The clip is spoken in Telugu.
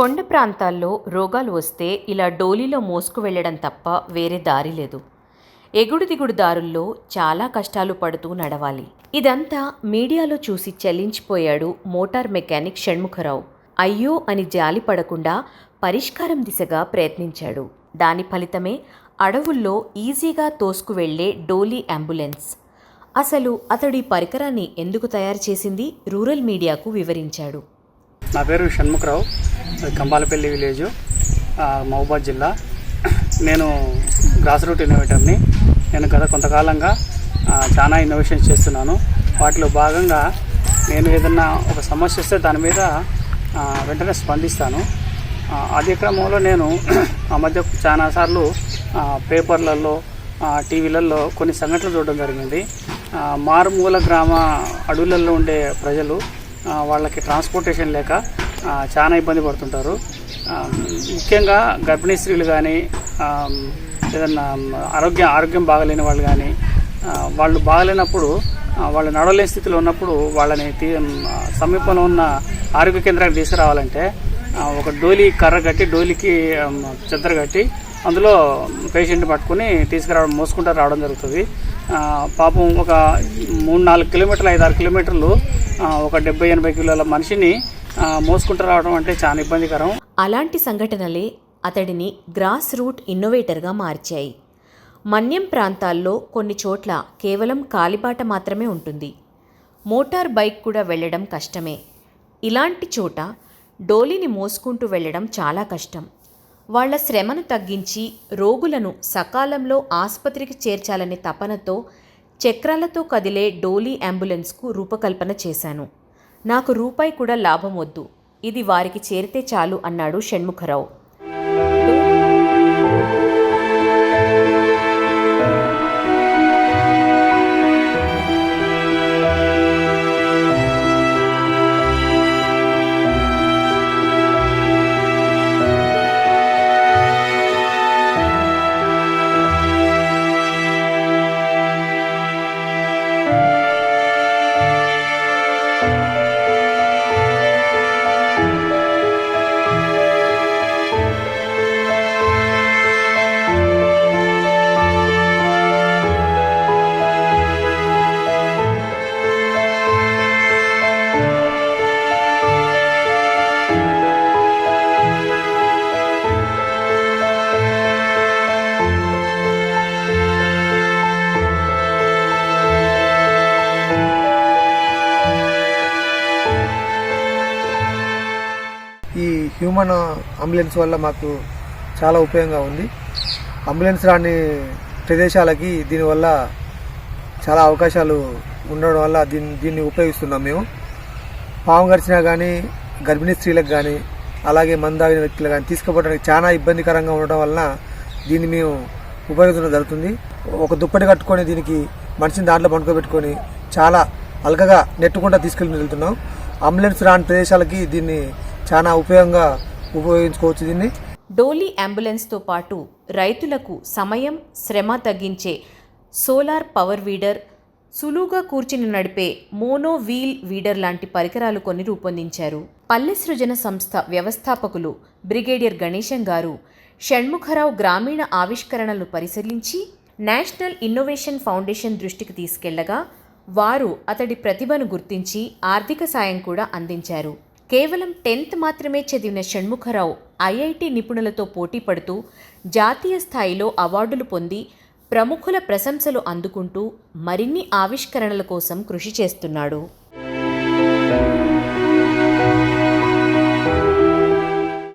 కొండ ప్రాంతాల్లో రోగాలు వస్తే ఇలా డోలీలో మోసుకు వెళ్ళడం తప్ప వేరే దారి లేదు. ఎగుడు దిగుడు దారుల్లో చాలా కష్టాలు పడుతూ నడవాలి. ఇదంతా మీడియాలో చూసి చెల్లించిపోయాడు మోటార్ మెకానిక్ షణ్ముఖరావు. అయ్యో అని జాలి పడకుండా పరిష్కారం దిశగా ప్రయత్నించాడు. దాని ఫలితమే అడవుల్లో ఈజీగా తోసుకు వెళ్ళే డోలీ అంబులెన్స్. అసలు అతడు ఈ పరికరాన్ని ఎందుకు తయారు చేసింది? రూరల్ మీడియాకు వివరించాడు. నా పేరు షణ్ముఖరావు కంబాలపల్లి విలేజ్ మహబాద్ జిల్లా. నేను గ్రాస్ రూట్ ఇన్నోవేటర్ని నేను గత కొంతకాలంగా చాలా ఇన్నోవేషన్స్ చేస్తున్నాను. వాటిలో భాగంగా నేను ఏదన్నా ఒక సమస్య వస్తే దాని మీద వెంటనే స్పందిస్తాను. అదే క్రమంలో నేను ఆ మధ్య చాలాసార్లు పేపర్లలో టీవీలలో కొన్ని సంఘటనలు చూడడం జరిగింది. మారుమూల గ్రామ అడవులలో ఉండే ప్రజలు వాళ్ళకి ట్రాన్స్పోర్టేషన్ లేక చాలా ఇబ్బంది పడుతుంటారు. ముఖ్యంగా గర్భిణీ స్త్రీలు కానీ ఏదన్నా ఆరోగ్యం ఆరోగ్యం బాగలేని వాళ్ళు కానీ వాళ్ళు బాగలేనప్పుడు వాళ్ళు నడవలేని స్థితిలో ఉన్నప్పుడు వాళ్ళని సమీపంలో ఉన్న ఆరోగ్య కేంద్రానికి తీసుకురావాలంటే ఒక డోలి కర్ర కట్టి డోలికి చెద్దర కట్టి అందులో పేషెంట్ పట్టుకుని తీసుకురావడం మోసుకుంటూ రావడం జరుగుతుంది. పాపం ఒక మూడు నాలుగు కిలోమీటర్లు ఐదు ఆరు కిలోమీటర్లు ఒక డెబ్బై ఎనభై కిలోల మనిషిని మోసుకుంటూ రావడం అంటే చాలా ఇబ్బందికరం. అలాంటి సంఘటనలే అతడిని గ్రాస్ రూట్ ఇన్నోవేటర్గా మార్చాయి. మన్యం ప్రాంతాల్లో కొన్ని చోట్ల కేవలం కాలిబాట మాత్రమే ఉంటుంది. మోటార్ బైక్ కూడా వెళ్ళడం కష్టమే. ఇలాంటి చోట డోలిని మోసుకుంటూ వెళ్ళడం చాలా కష్టం. వాళ్ళ శ్రమను తగ్గించి రోగులను సకాలంలో ఆసుపత్రికి చేర్చాలనే తపనతో చక్రాలతో కదిలే డోలీ అంబులెన్స్కు రూపకల్పన చేశాను. నాకు రూపాయి కూడా లాభం వద్దు. ఇది వారికి చేరితే చాలు అన్నాడు షణ్ముఖరావు. హ్యూమన్ అంబులెన్స్ వల్ల మాకు చాలా ఉపయోగంగా ఉంది. అంబులెన్స్ రాని ప్రదేశాలకి దీనివల్ల చాలా అవకాశాలు ఉండడం వల్ల దీన్ని దీన్ని ఉపయోగిస్తున్నాం మేము. పాము గరిచినా కానీ గర్భిణీ స్త్రీలకు కానీ అలాగే మందాగిన వ్యక్తులు కానీ తీసుకుపోవడానికి చాలా ఇబ్బందికరంగా ఉండడం వలన దీన్ని మేము ఉపయోగించడం జరుగుతుంది. ఒక దుప్పటి కట్టుకొని దీనికి మనిషిని దాంట్లో పండుకోబెట్టుకొని చాలా అల్కగా నెట్టుకుంటా తీసుకెళ్ళి వెళ్తున్నాం అంబులెన్స్ రాని ప్రదేశాలకి దీన్ని చాలా ఉపయోగంగా ఉపయోగించుకోవచ్చు దీన్ని. డోలీ అంబులెన్స్తో పాటు రైతులకు సమయం శ్రమ తగ్గించే సోలార్ పవర్ వీడర్ సులువుగా కూర్చుని నడిపే మోనో వీల్ వీడర్ లాంటి పరికరాలు కొన్ని రూపొందించారు. పల్లె సృజన సంస్థ వ్యవస్థాపకులు బ్రిగేడియర్ గణేశం గారు షణ్ముఖరావు గ్రామీణ ఆవిష్కరణలు పరిశీలించి నేషనల్ ఇన్నోవేషన్ ఫౌండేషన్ దృష్టికి తీసుకెళ్ళగా వారు అతడి ప్రతిభను గుర్తించి ఆర్థిక సాయం కూడా అందించారు. కేవలం టెన్త్ మాత్రమే చదివిన షణ్ముఖరావు ఐఐటి నిపుణులతో పోటీ పడుతూ జాతీయ స్థాయిలో అవార్డులు పొంది ప్రముఖుల ప్రశంసలు అందుకుంటూ మరిన్ని ఆవిష్కరణల కోసం కృషి చేస్తున్నాడు.